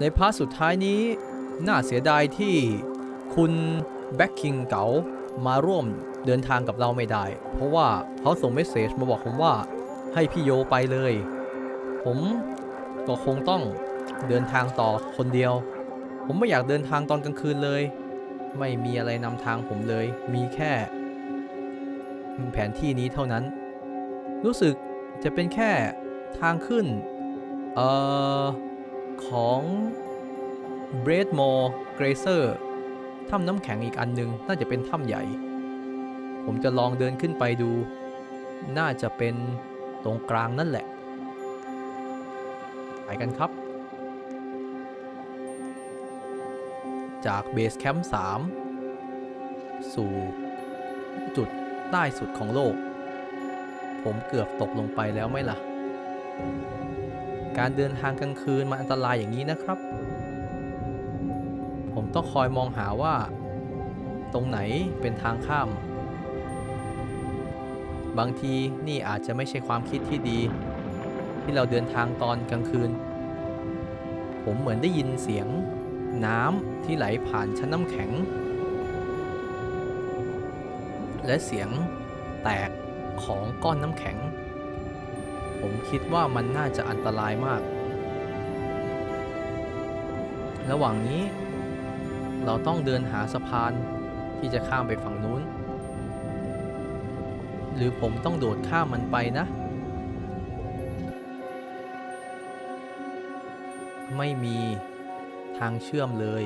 ในพาร์ทสุดท้ายนี้ น่าเสียดายที่คุณแบ็คคิงเก๋ามาร่วมเดินทางกับเราไม่ได้ เพราะว่าเขาส่งเมสเซจมาบอกผมว่าให้พี่โยไปเลย ผมก็คงต้องเดินทางต่อคนเดียว ผมไม่อยากเดินทางตอนกลางคืนเลย ไม่มีอะไรนำทางผมเลย มีแค่ แผนที่นี้เท่านั้น รู้สึกจะเป็นแค่ทางขึ้น เอ่อ ของเบรดมอร์เกรเซอร์ถ้ำน้ำแข็งอีกอันหนึง น่าจะเป็นถ้ำใหญ่ ผมจะลองเดินขึ้นไปดู น่าจะเป็นตรงกลางนั่นแหละ ไปกันครับ จากเบสแคมป์3สู่จุดใต้สุดของโลก ผมเกือบตกลงไปแล้วไหมล่ะ การเดินทางกลางคืนมันอันตรายอย่างนี้นะครับ ผมต้องคอยมองหาว่า ตรงไหนเป็นทางข้าม บางทีนี่อาจจะไม่ใช่ความคิดที่ดี ที่เราเดินทางตอนกลางคืน ผมเหมือนได้ยินเสียง น้ำที่ไหลผ่านชั้นน้ำแข็ง และเสียงแตกของก้อนน้ำแข็ง ผมคิดว่ามันน่าจะอันตรายมาก ระหว่างนี้เราต้องเดินหาสะพานที่จะข้ามไปฝั่งนู้น หรือผมต้องโดดข้ามมันไปนะ ไม่มีทางเชื่อมเลย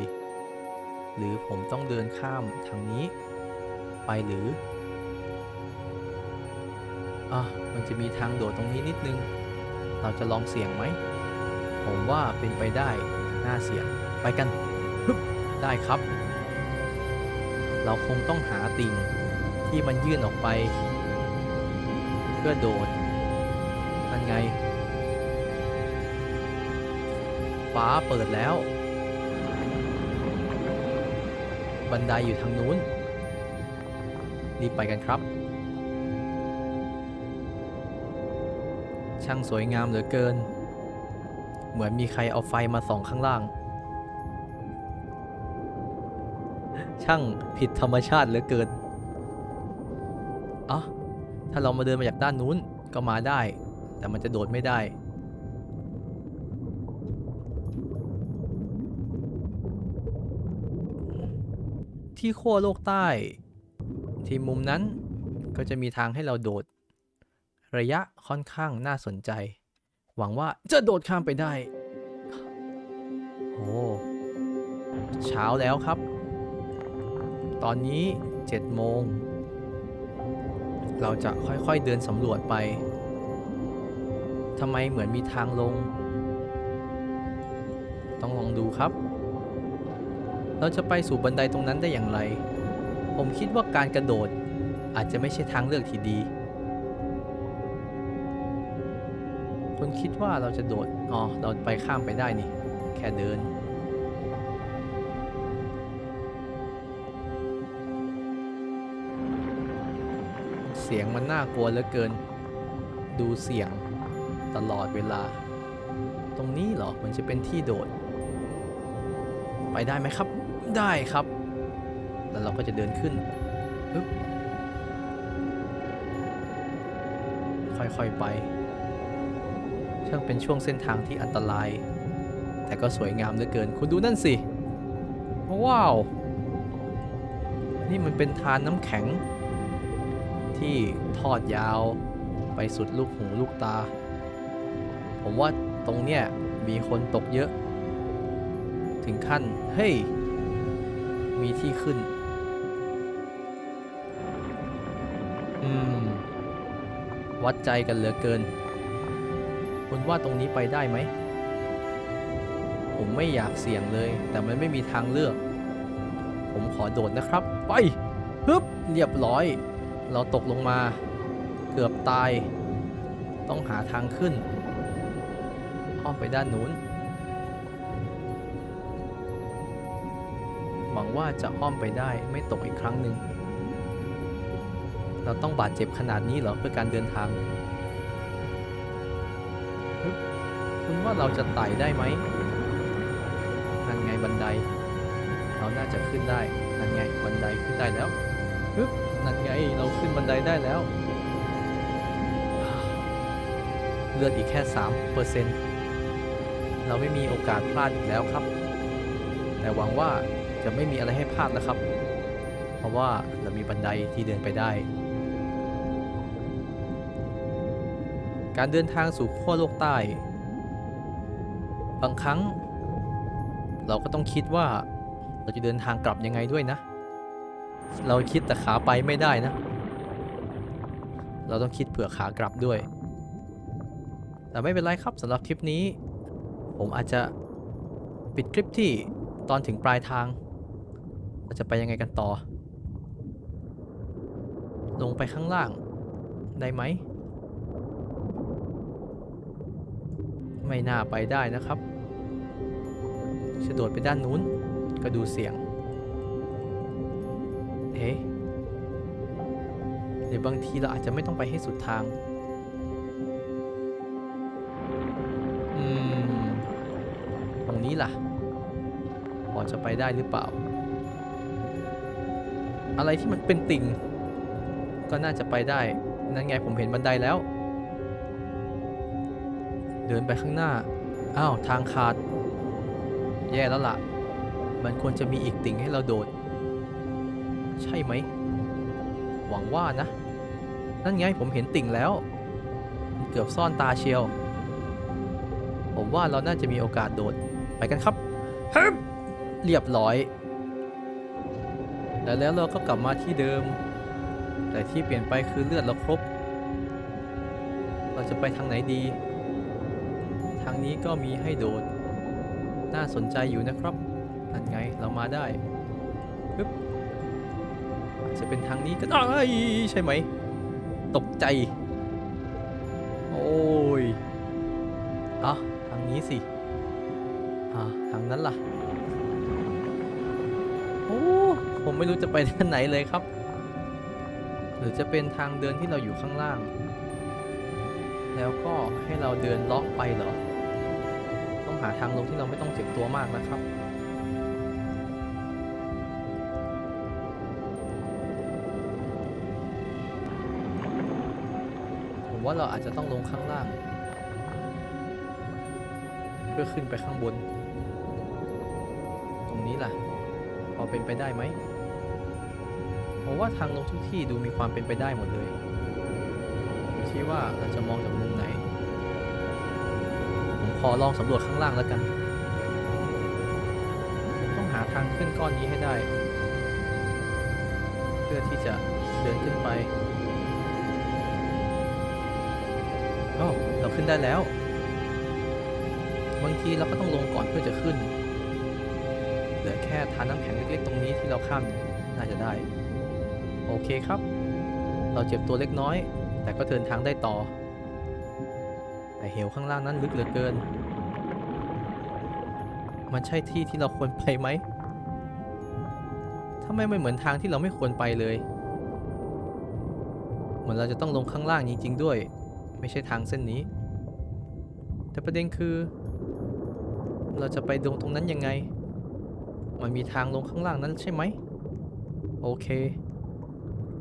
หรือผมต้องเดินข้ามทางนี้ ไปหรือ อะมันจะมีทางโดดตรงนี้นิดนึง เราจะลองเสี่ยงไหม ผมว่าเป็นไปได้ น่าเสี่ยง ไปกันฮึบได้ครับ เราคงต้องหาติ่งที่มันยื่นออกไป เพื่อโดดนั่นไง ฟ้าเปิดแล้ว บันไดอยู่ทางนู้น รีบไปกันครับ ช่างสวยงามเหลือเกิน เหมือนมีใครเอาไฟมาส่องข้างล่าง ช่างผิดธรรมชาติเหลือเกินอะถ้าเรามาเดินมาจากด้านนู้นก็มาได้ แต่มันจะโดดไม่ได้ที่ขั้วโลกใต้ ที่มุมนั้นก็จะมีทางให้เราโดด ระยะค่อนข้างน่าสนใจ หวังว่าจะโดดข้ามไปได้ โอ้เช้าแล้วครับ ตอนนี้7โมง เราจะค่อยๆเดินสำรวจไปทำไมเหมือนมีทางลง ต้องลองดูครับ เราจะไปสู่บันไดตรงนั้นได้อย่างไร ผมคิดว่าการกระโดดอาจจะไม่ใช่ทางเลือกที่ดี คุณคิดว่าเราจะโดด อ๋อ เราไปข้ามไปได้นี่ แค่เดิน เสียงมันน่ากลัวเหลือเกิน ดูเสียงตลอดเวลา ตรงนี้เหรอ มันจะเป็นที่โดด ไปได้ไหมครับ ได้ครับ แล้วเราก็จะเดินขึ้นค่อยๆไป ช่างเป็นช่วงเส้นทางที่อันตราย แต่ก็สวยงามเหลือเกิน คุณดูนั่นสิ ว้าว นี่มันเป็นทานน้ำแข็ง ที่ทอดยาวไปสุดลูกหูลูกตา ผมว่าตรงเนี้ยมีคนตกเยอะ ถึงขั้น เฮ้ย มีที่ขึ้น อืม วัดใจกันเหลือเกิน คุณว่าตรงนี้ไปได้ไหม ผมไม่อยากเสี่ยงเลย แต่มันไม่มีทางเลือก ผมขอโดดนะครับ ไปฮึบเรียบร้อย เราตกลงมา เกือบตาย ต้องหาทางขึ้นอ้อมไปด้านนู้น หวังว่าจะอ้อมไปได้ไม่ตกอีกครั้งหนึ่งเราต้องบาดเจ็บขนาดนี้เหรอเพื่อการเดินทาง คุณว่าเราจะไต่ได้ไหมนั่นไงบันได เราน่าจะขึ้นได้นั่นไงบันไดขึ้นได้แล้วฮึบนั่นไงเราขึ้นบันไดได้แล้วเลือดอีกแค่3เปอร์เซ็นต์เราไม่มีโอกาสพลาดอีกแล้วครับ แต่หวังว่าจะไม่มีอะไรให้พลาดแล้วครับ เพราะว่าเรามีบันไดที่เดินไปได้ การเดินทางสู่ขั้วโลกใต้ บางครั้ง เราก็ต้องคิดว่าเราจะเดินทางกลับยังไงด้วยนะ เราคิดแต่ขาไปไม่ได้นะ เราต้องคิดเผื่อขากลับด้วย แต่ไม่เป็นไรครับสำหรับทริปนี้ ผมอาจจะปิดคลิปที่ตอนถึงปลายทางเราจะไปยังไงกันต่อ ลงไปข้างล่างได้ไหม ไม่น่าไปได้นะครับ จะโดดไปด้านนู้น ก็ดูเสี่ยงเอ๊ะหรือบางทีเราอาจจะไม่ต้องไปให้สุดทาง อืม ตรงนี้ล่ะ พอจะไปได้หรือเปล่า อะไรที่มันเป็นติ่ง ก็น่าจะไปได้ นั่นไงผมเห็นบันไดแล้ว เดินไปข้างหน้า อ้าว ทางขาด แย่แล้วล่ะ มันควรจะมีอีกติ่งให้เราโดด ใช่ไหม หวังว่านะ นั่นไงผมเห็นติ่งแล้วมันเกือบซ่อนตาเชียว ผมว่าเราน่าจะมีโอกาสโดด ไปกันครับฮึบเรียบร้อย แล้วแล้วเราก็กลับมาที่เดิม แต่ที่เปลี่ยนไปคือเลือดเราครบ เราจะไปทางไหนดี ทางนี้ก็มีให้โดด น่าสนใจอยู่นะครับนั่นไงเรามาได้ปึ๊บอจะเป็นทางนี้ก็ได้ใช่ไหม ตกใจ โอ้ยอะทางนี้สิอ่าทางนั้นล่ะ โอ้ผมไม่รู้จะไปด้านไหนเลยครับ หรือจะเป็นทางเดินที่เราอยู่ข้างล่าง แล้วก็ให้เราเดินเลาะไปเหรอาทางลงที่เราไม่ต้องเจ็บตัวมากนะครับ ผมว่าเราอาจจะต้องลงข้างล่าง เพื่อขึ้นไปข้างบน ตรงนี้ล่ะ พอเป็นไปได้ไหมผมว่าทางลงทุกที่ดูมีความเป็นไปได้หมดเลยที่ว่าเราจะมองจากมุมไหน อลองสำรวจข้างล่างแล้วกัน ต้องหาทางขึ้นก้อนนี้ให้ได้ เพื่อที่จะเดินขึ้นไปอ้เราขึ้นได้แล้ว บางทีเราก็ต้องลงก่อนเพื่อจะขึ้น เหลือแค่ทานน้ำแข็งเล็กๆตรงนี้ที่เราข้ามน่าจะได้ โอเคครับ เราเจ็บตัวเล็กน้อย แต่ก็เดินทางได้ต่อ แต่เหวข้างล่างนั้นลึกเหลือเกิน มันใช่ที่ที่เราควรไปไหมทำไมไม่เหมือนทางที่เราไม่ควรไปเลย เหมือนเราจะต้องลงข้างล่างจริงๆด้วย ไม่ใช่ทางเส้นนี้ แต่ประเด็นคือ เราจะไปลงตรงนั้นยังไง มันมีทางลงข้างล่างนั้นใช่ไหม โอเค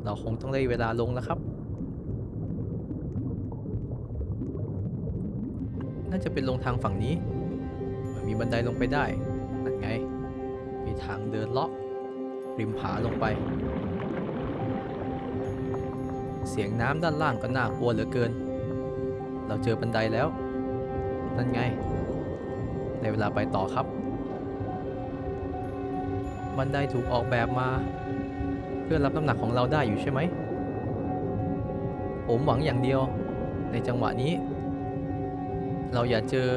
เราคงต้องได้เวลาลงแล้วครับ น่าจะเป็นลงทางฝั่งนี้ มีบันไดลงไปได้ นั่นไง มีทางเดินเลาะริมผาลงไป เสียงน้ำด้านล่างก็น่ากลัวเหลือเกิน เราเจอบันไดแล้ว นั่นไง ในเวลาไปต่อครับ บันไดถูกออกแบบมา เพื่อรับน้ำหนักของเราได้อยู่ใช่ไหม ผมหวังอย่างเดียว ในจังหวะนี้ เราอย่าเจอ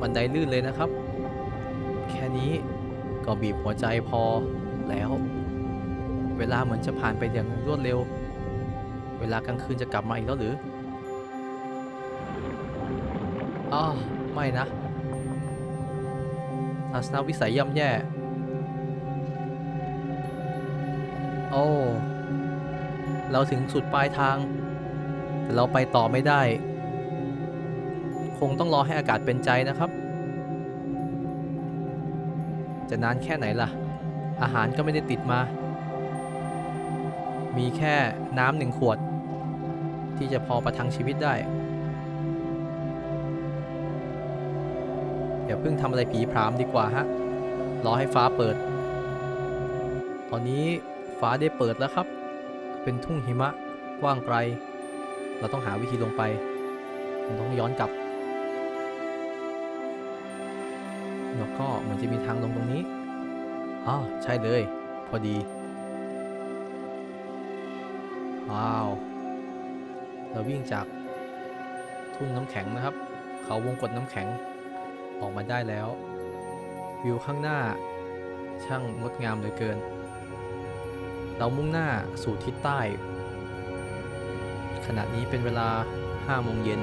บันไดลื่นเลยนะครับ แค่นี้ก็บีบหัวใจพอแล้ว เวลาเหมือนจะผ่านไปอย่างรวดเร็ว เวลากลางคืนจะกลับมาอีกแล้วหรืออ้าไม่นะทัศนวิสัยย่ำแย่ โอ้ เราถึงสุดปลายทาง แต่เราไปต่อไม่ได้ คงต้องรอให้อากาศเป็นใจนะครับ จะนานแค่ไหนล่ะ อาหารก็ไม่ได้ติดมา มีแค่น้ำหนึ่งขวด ที่จะพอประทังชีวิตได้ อย่าเพิ่งทำอะไรผีพรามดีกว่าฮะ รอให้ฟ้าเปิด ตอนนี้ฟ้าได้เปิดแล้วครับ เป็นทุ่งหิมะกว้างไกล เราต้องหาวิธีลงไป ผมต้องย้อนกลับ ก็เหมือนจะมีทางลงตรงนี้อ๋อใช่เลย พอดี ว้าว เราวิ่งจากทุ่งน้ำแข็งนะครับ เขาวงกดน้ำแข็งออกมาได้แล้ว วิวข้างหน้า ช่างงดงามเหลือเกิน เรามุ่งหน้าสู่ทิศใต้ ขณะนี้เป็นเวลา5โมงเย็น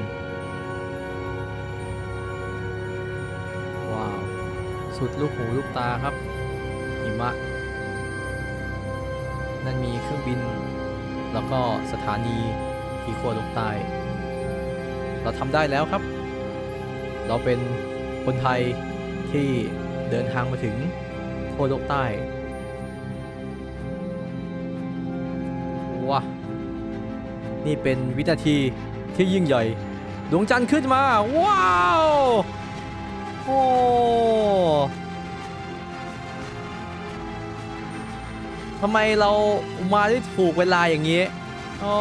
ว้าว สุดลูกหูลูกตาครับ หิมะ นั่นมีเครื่องบิน แล้วก็สถานีที่ขั้วโลกใต้ เราทำได้แล้วครับ เราเป็นคนไทยที่เดินทางมาถึงขั้วโลกใต้ว้านี่เป็นวินาทีที่ยิ่งใหญ่ ดวงจันทร์ขึ้นมา ว้าว โอ้ทำไมเรามาได้ถูกเวลาอย่างนี้ โอ้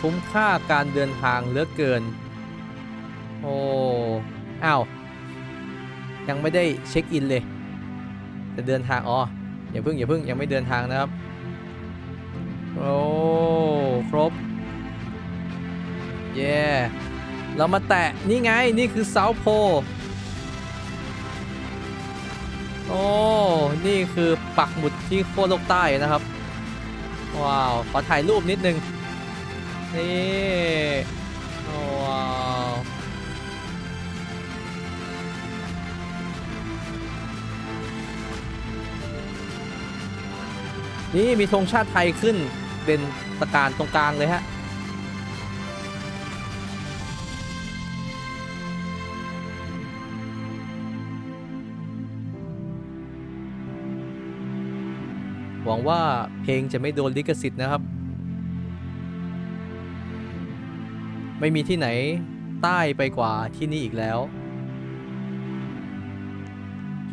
คุ้มค่าการเดินทางเหลือเกิน โอ้ อ้าว ยังไม่ได้เช็คอินเลย จะเดินทางอ๋ออย่าเพิ่งอย่าเพิ่งยังไม่เดินทางนะครับโอ้ครบเย่เรามาแตะนี่ไงนี่คือเซาโพโอ้นี่คือปักหมุดที่โคตรโลกใต้นะครับว้าวขอถ่ายรูปนิดนึงนี่ นี่มีธงชาติไทยขึ้นเป็นตะการตรงกลางเลยฮะหวังว่าเพลงจะไม่โดนลิขสิทธิ์นะครับ ไม่มีที่ไหนใต้ไปกว่าที่นี่อีกแล้ว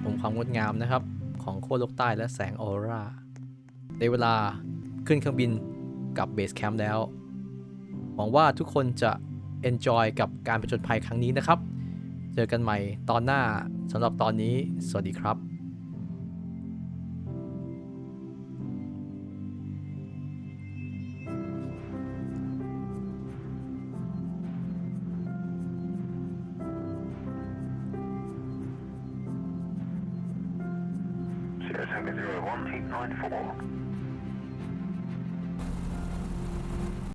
ชมความงดงามนะครับ ของโคตรโลกใต้และแสงออร่า ในเวลาขึ้นเครื่องบินกับเบสแคมป์แล้ว หวังว่าทุกคนจะ enjoy กับการประจนภัยครั้งนี้นะครับ เจอกันใหม่ตอนหน้าสำหรับตอนนี้ สวัสดีครับ